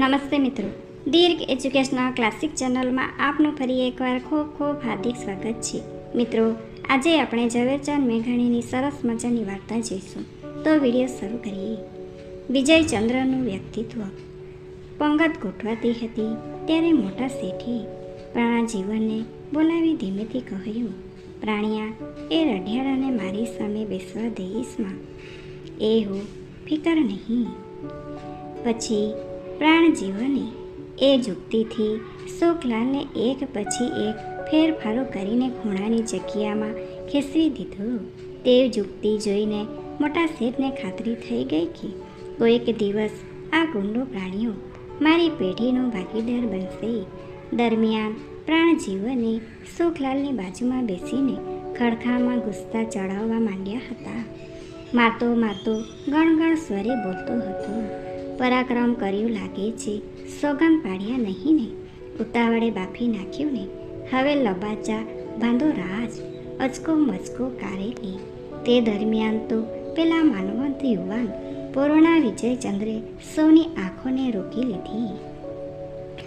નમસ્તે મિત્રો. દીર્ઘ educational classic ચેનલમાં આપનું ફરી એકવાર ખૂબ ખૂબ હાર્દિક સ્વાગત છે. મિત્રો, આજે આપણે ઝવેરચંદ મેઘાણીની સરસ મજાની વાર્તા જોઈશું. તો વીડિયો શરૂ કરીએ. વિજયચંદ્રનું વ્યક્તિત્વ. પંગત ગોઠવાતી હતી, ત્યારે મોટા શેઠે પ્રાણાજીવનને બોલાવી ધીમેથી કહ્યું, પ્રાણિયા, એ રઢિયાળાને મારી સામે બેસવા દઈશમાં એ હો, ફિકર નહીં. પછી પ્રાણજીવને એ જુક્તિથી શોકલાલને એક પછી એક ફેરફારો કરીને ખૂણાની જગ્યામાં ખેંચવી દીધું. તે જુક્તિ જોઈને મોટા શેઠને ખાતરી થઈ ગઈ કે કોઈક દિવસ આ ગુંડો પ્રાણીઓ મારી પેઢીનો ભાગીદાર બનશે. દરમિયાન પ્રાણજીવને સુખલાલની બાજુમાં બેસીને ખડખામાં ગુસ્સા ચડાવવા માંડ્યા હતા. મારતો મારતો ગણગણ સ્વરે બોલતો હતો. પરાક્રમ કર્યું લાગે છે. સોગમ પાડ્યા નહીં ને. ઉતાવળે બાફી નાખ્યું ને. હવે લબાચા, બાંધો રાજ. અચકો મચકો કારેલી તે દરમિયાન તો પેલા માનવંત યુવાન પૂર્ણા વિજયચંદ્રે સૌની આંખોને રોકી લીધી.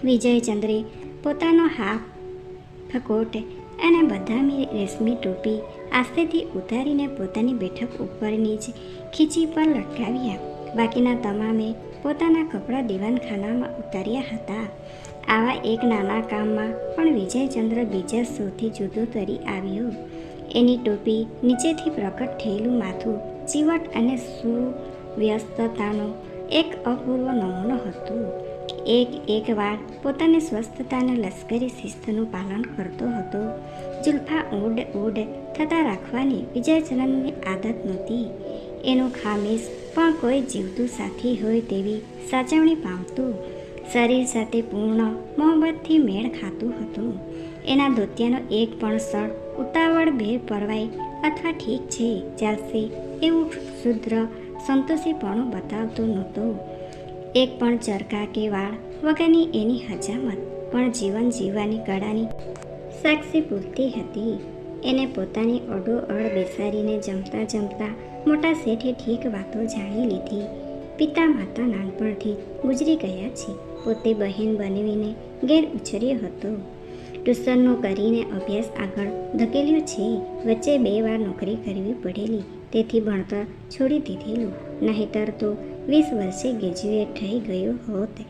વિજયચંદ્રે પોતાનો હાફ, ફકોટ અને બદામી રેશમી ટોપી આસ્તેથી ઉતારીને પોતાની બેઠક ઉપરની જ ખીચી પર લટકાવ્યા. બાકીના તમામે પોતાના કપડાં દીવાનખાનામાં ઉતાર્યા હતા. આવા એક નાના કામમાં પણ વિજયચંદ્ર બીજા સૌથી જુદો તરી આવ્યો. એની ટોપી નીચેથી પ્રકટ થયેલું માથું ચીવટ અને સુવ્યસ્તતાનો એક અપૂર્વ નમૂનો હતો. એક એક વાર પોતાની સ્વસ્થતાને લશ્કરી શિસ્તનું પાલન કરતો હતો. જુલ્ફા ઉડ ઉડ થતાં રાખવાની વિજયચંદ્રની આદત નહોતી. એનું ખામીસ પણ કોઈ જીવતું સાથી હોય તેવી સાચવણી પામતું. શરીર સાથે પૂર્ણ મોહબ્બતથી મેળ ખાતું હતું. એના ધોતિયાનો એક પણ સળ ઉતાવળ બે પરવાય અથવા ઠીક છે, ચાલશે એવું શુદ્ર સંતોષીપણું બતાવતો નહોતો. એક પણ ચરકા કે વાળ વગરની એની હજામત પણ જીવન જીવવાની કળાની સાક્ષી પૂરતી હતી. એને પોતાની અડોઅડ બેસાડીને જમતા જમતા મોટા શેઠે ઠીક વાતો જાણી લીધી. પિતા માતા નાનપણથી ગુજરી ગયા છે. પોતે બહેન બનવીને ઘેર ઉછર્યો હતો. ટ્યુશનનું કરીને અભ્યાસ આગળ ધકેલ્યો છે. વચ્ચે બે વાર નોકરી કરવી પડેલી. તેથી ભણતર છોડી દીધેલું. નહીતર તો વીસ વર્ષે ગ્રેજ્યુએટ થઈ ગયો હોત.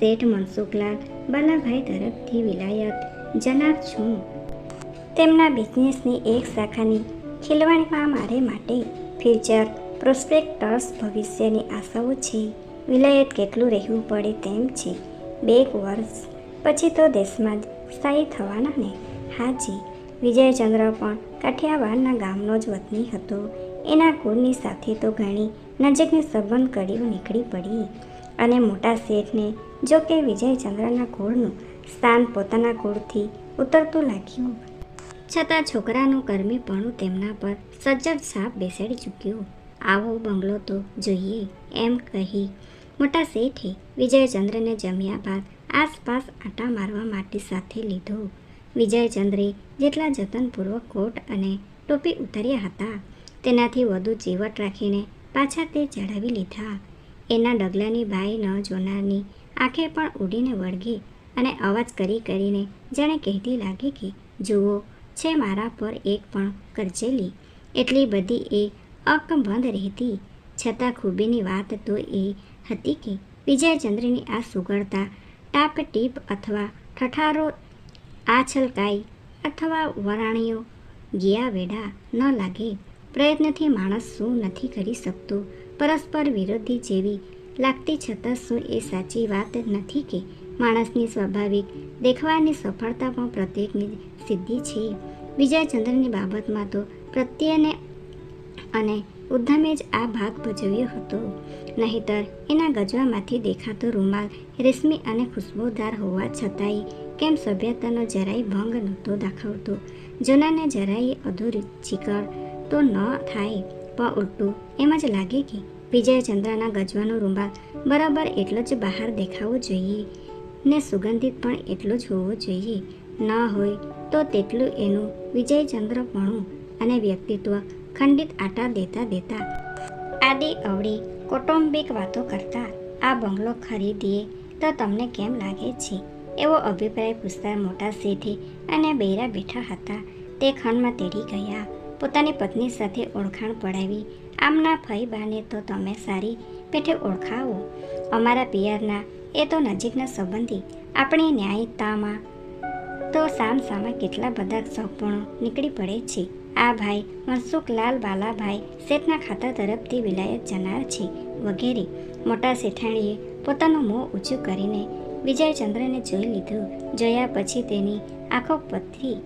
શેઠ મનસુખલાલ બાલાભાઈ તરફથી વિલાયત જનાર છું. તેમના બિઝનેસની એક શાખાની ખીલવાણીમાં મારે માટે ફ્યુચર પ્રોસ્પેક્ટર્સ ભવિષ્યની આશાઓ છે. વિલાયત કેટલું રહેવું પડે તેમ છે. બે વર્ષ. પછી તો દેશમાં જ સ્થાયી થવાના ને. હાજી વિજયચંદ્ર પણ કાઠિયાવાડના ગામનો જ વતની હતો. એના કુળની સાથે તો ઘણી નજીકની સંબંધ કડીઓ નીકળી પડી. અને મોટા શેઠને જો કે વિજયચંદ્રના કુળનું સ્થાન પોતાના કુળથી ઉતરતું લાગ્યું. છતાં છોકરાનું કર્મીપણું તેમના પર સજ્જડ સાપ બેસાડી ચૂક્યું. આવો બંગલો તો જોઈએ, એમ કહી મોટા શેઠે વિજયચંદ્રને જમ્યા બાદ આસપાસ આટા મારવા માટે સાથે લીધો. વિજયચંદ્રે જેટલા જતનપૂર્વક કોટ અને ટોપી ઉતાર્યા હતા, તેનાથી વધુ ચીવટ રાખીને પાછા તે ચડાવી લીધા. એના ડગલાની બાઈ ન જોનારની આંખે પણ ઉડીને વળગી અને અવાજ કરી કરીને જાણે કહેતી લાગી કે, જુઓ છે મારા પર એક પણ કરજેલી. એટલી બધી એ અકબંધ રહેતી. છતાં ખૂબીની વાત તો એ હતી કે વિજયચંદ્રની આ સુગળતા ટાપ ટીપ અથવા ઠઠારો આછલકાઈ અથવા વરાણીઓ ગયા વેડા ન લાગે. પ્રયત્નથી માણસ શું નથી કરી શકતો? પરસ્પર વિરોધી જેવી લાગતી છતાં શું એ સાચી વાત નથી કે માણસની સ્વાભાવિક દેખવાની સફળતા પણ પ્રત્યેકની સિદ્ધિ છે. વિજયચંદ્રની બાબતમાં તો પ્રત્યેને અને ઉદ્ધમે જ આ ભાગ ભજવ્યો હતો. નહીતર એના ગજવામાંથી દેખાતો રૂમાલ રેશમી અને ખુશ્બુદાર હોવા છતાંય કેમ સભ્યતાનો જરાય ભંગ નહોતો દાખવતો. જૂનાને જરાય અધૂરી ચીકળ તો ન થાય, પણ ઉલટું એમ જ લાગે કે વિજયચંદ્રના ગજવાનો રૂમાલ બરાબર એટલો જ બહાર દેખાવો જોઈએ. ને સુગંધિત પણ એટલો જ હોવો જોઈએ. ન હોય તો તેટલું એનું વિજયચંદ્રપણું અને વ્યક્તિત્વ ખંડિત આટા દેતા દેતા. આદિ અવળી કૌટુંબિક વાતો કરતા આ બંગલો ખરીદીએ તો તમને કેમ લાગે છે? એવો અભિપ્રાય પૂછતા મોટા શેઠે અને બૈરા બેઠા હતા. તે ખંડમાં તેડી ગયા. પોતાની પત્ની સાથે ઓળખાણ પડાવી. આમના ફઈ બાને તો તમે સારી પેઠે ઓળખાવો. અમારા પિયરના એ તો નજીકના સંબંધી આપણી ન્યાયતામાં તો સામ સામે કેટલા બધા સગપણો નીકળી પડે છે. આ ભાઈ મનસુખલાલ બાલાભાઈ શેઠના ખાતા તરફથી વિલાયત જનાર છે વગેરે. મોટા શેઠાણીએ પોતાનું મોં ઊંચું કરીને વિજયચંદ્રને જોઈ લીધું. જોયા પછી તેની આંખો પથરી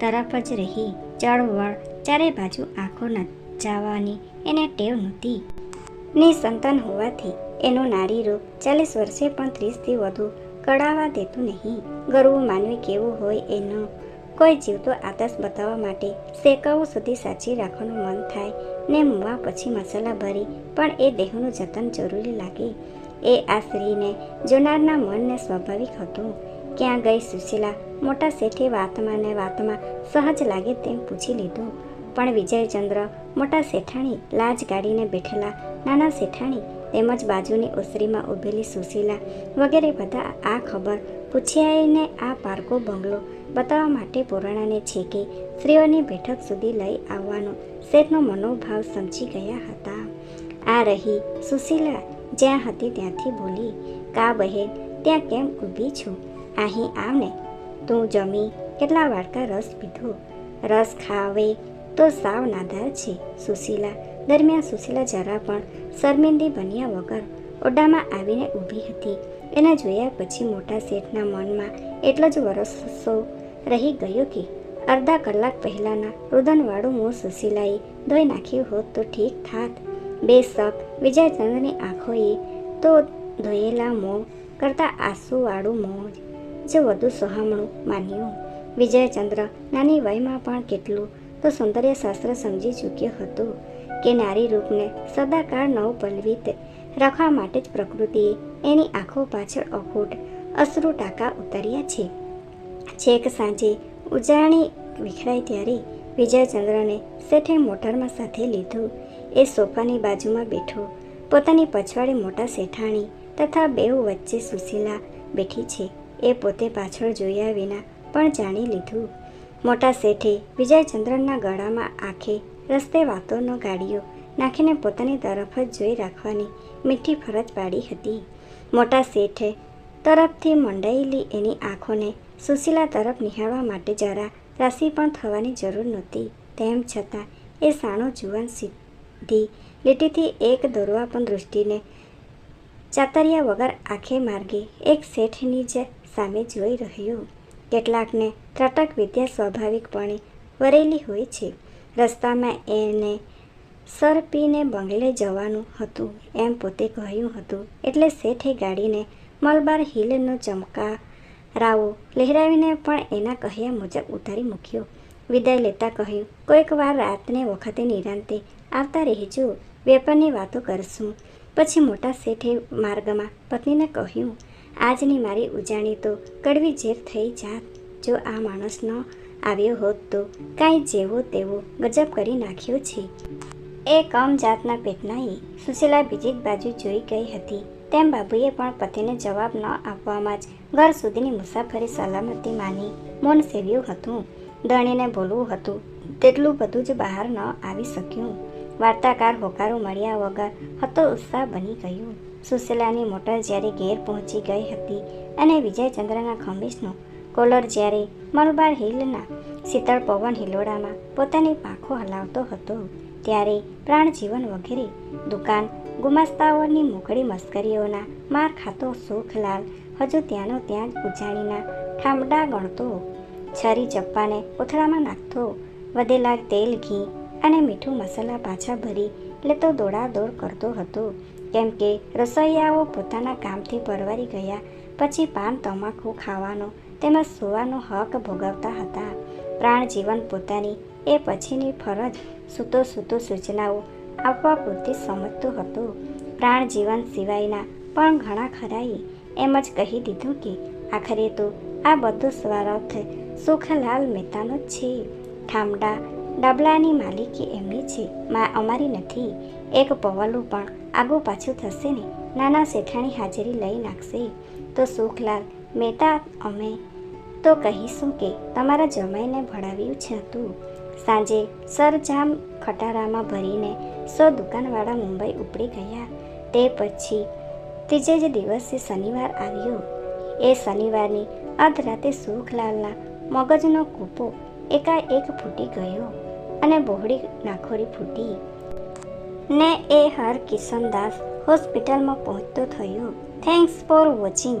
તરફ જ રહી. ચળવળ ચારે બાજુ આંખો નચાવવાની એને ટેવ નહોતી. નિસંતાન હોવાથી એનું નારી રૂપ ચાલીસ વર્ષે પણ ત્રીસથી વધુ કડાવા દેતું નહીં. ગરવું માનવી કેવું હોય એનો કોઈ જીવતો આદર્શ બતાવવા માટે શેકાઓ સુધી સાચી રાખવાનું મન થાય ને મૂવા પછી મસાલા ભરી, પણ એ દેહનું જતન જરૂરી લાગે. એ આ સ્ત્રીને જોનારના મનને સ્વાભાવિક હતું. ક્યાં ગઈ સુશીલા? મોટા શેઠે વાતમાં ને વાતમાં સહજ લાગે તેમ પૂછી લીધું. પણ વિજયચંદ્ર મોટા શેઠાણી લાજ ગાડીને બેઠેલા, નાના શેઠાણી તેમજ બાજુની ઓસરીમાં ઊભેલી સુશીલા વગેરે બધા આ ખબર પૂછ્યાઈને આ પારકો બંગલો બતાવવા માટે પુરાણાને છે કે સ્ત્રીઓની બેઠક સુધી લઈ આવવાનો શેઠનો મનોભાવ સમજી ગયા હતા. આ રહી સુશીલા જ્યાં હતી ત્યાંથી બોલી, કા બહેન, ત્યાં કેમ ઊભી છું? અહીં આવને તું જમી, કેટલા વાડકા રસ પીધો? રસ ખાવે તો સાવ નાદાર છે. સુશીલા દરમિયાન સુશીલા જરા પણ શર્મિંદી બન્યા વગર ઓરડામાં આવીને ઊભી હતી. એને જોયા પછી મોટા શેઠના મનમાં એટલો જ વરસો રહી ગયો કે અડધા કલાક પહેલાંના રુદનવાળું મોં સુશીલાએ ધોઈ નાખ્યું હોત તો ઠીક થાત. બે શક વિજયચંદ્રની આંખોએ તો ધોયેલા મોં કરતાં આંસુવાળું મોં જ વધુ સોહામણું માન્યું. વિજયચંદ્ર નાની વયમાં પણ કેટલું તો સૌંદર્ય શાસ્ત્ર સમજી ચૂક્યો હતો. કે નારી રૂપને સદાકાળ નવ પલ્વિત રાખવા માટે જ પ્રકૃતિએ એની આંખો પાછળ અખૂટ અશ્રુ ટાંકા ઉતાર્યા છે. છેક સાંજે ઉજાણી વિખરાય ત્યારે વિજયચંદ્રને શેઠે મોટરમાં સાથે લીધું. એ સોફાની બાજુમાં બેઠો. પોતાની પછવાડે મોટા શેઠાણી તથા બેઉ વચ્ચે સુશીલા બેઠી છે. એ પોતે પાછળ જોયા વિના પણ જાણી લીધું. મોટા શેઠે વિજયચંદ્રના ગળામાં આંખે રસ્તે વાતોનો ગાડીઓ નાખીને પોતાની તરફ જ જોઈ રાખવાની મીઠી ફરજ પાડી હતી. મોટા શેઠે તરફથી મંડાયેલી એની આંખોને સુશીલા તરફ નિહાળવા માટે જરા રાશિ પણ થવાની જરૂર નહોતી. તેમ છતાં એ સાણો જુવાન સીધી લીટીથી એક દોરવા પણ દૃષ્ટિને ચાતરિયા વગર આંખે માર્ગે એક શેઠની જ સામે જોઈ રહ્યો. કેટલાકને ત્રટક વિદ્યા સ્વાભાવિકપણે વરેલી હોય છે. રસ્તામાં એને સર પીને બંગલે જવાનું હતું. એમ પોતે કહ્યું હતું. એટલે શેઠે ગાડીને મલબાર હિલનો ચમકારાવો લહેરાવીને પણ એના કહ્યા મુજબ ઉતારી મૂક્યો. વિદાય લેતા કહ્યું, કોઈક વાર રાતને વખતે નિરાંતે આવતા રહેજો. વેપારની વાતો કરશું. પછી મોટા શેઠે માર્ગમાં પત્નીને કહ્યું, આજની મારી ઉજાણી તો કડવી ઝેર થઈ જાત. જો આ માણસનો આવ્યો હોત તો કાંઈ જેવો તેવો ગજબ કરી નાખ્યો છે. એ કમ જાતના પેટનાએ સુશીલા બીજી બાજુ જોઈ ગઈ હતી. તેમ બાબુએ પણ પતિને જવાબ ન આપવામાં જ ઘર સુધીની મુસાફરી સલામતી માની મૌન સેવ્યું હતું. ધણીને બોલવું હતું, તેટલું બધું જ બહાર ન આવી શક્યું. વાર્તાકાર હોકારો મળ્યા વગર હતો ઉત્સાહ બની ગયું. સુશીલાની મોટર જ્યારે ઘેર પહોંચી ગઈ હતી અને વિજયચંદ્રના ખમીસનો કોલર જ્યારે મલબાર હિલના શીતળ પવન હિલોડામાં પોતાની પાંખો હલાવતો હતો, ત્યારે પ્રાણજીવન વગેરે દુકાન ગુમાસ્તાઓની મોકળી મસ્કરીઓના માર ખાતો સુખલાલ હજુ ત્યાંનો ત્યાં જ ઉજાણીના ઠામડા ગણતો. છરી ચપ્પાને ઉથળામાં નાખતો, વધેલા તેલ, ઘી અને મીઠું મસાલા પાછા ભરી લેતો દોડાદોડ કરતો હતો. કેમ કે રસોઈયાઓ પોતાના કામથી પરવારી ગયા, પછી પાન, તમાકુ ખાવાનો તેમજ સુવાનો હક ભોગવતા હતા. પ્રાણ જીવન પોતાની, એ પછીની ફરજ સૂતો સૂતો સૂચનાઓ આપવા પૂરતી સમજતું હતું. પ્રાણ જીવન સિવાયના પણ ઘણા ખરાએ એમ જ કહી દીધું કે, આખરે તો આ બધું સ્વાર્થ સુખલાલ મહેતાનો જ છે. ઠામડા, ડબલાની માલિકી એમની છે. માં અમારી નથી. એક પવલું પણ આગું પાછું થશે ને? નાના શેઠાણી હાજરી લઈ નાખશે. તો સુખલાલ મહેતા અમે તો કહીશું કે તમારા જમાઈને ભણાવ્યું છે તું. સાંજે સરજામ ખટારામાં ભરીને સો દુકાનવાળા મુંબઈ ઉપડી ગયા. તે પછી ત્રીજે જ દિવસે શનિવાર આવ્યો. એ શનિવારની અધરાતે સુખલાલના મગજનો કૂપો એકાએક ફૂટી ગયો અને બહોળી નાખોરી ફૂટી. ને એ હર કિશનદાસ હોસ્પિટલમાં પહોંચતો થયો. Thanks for watching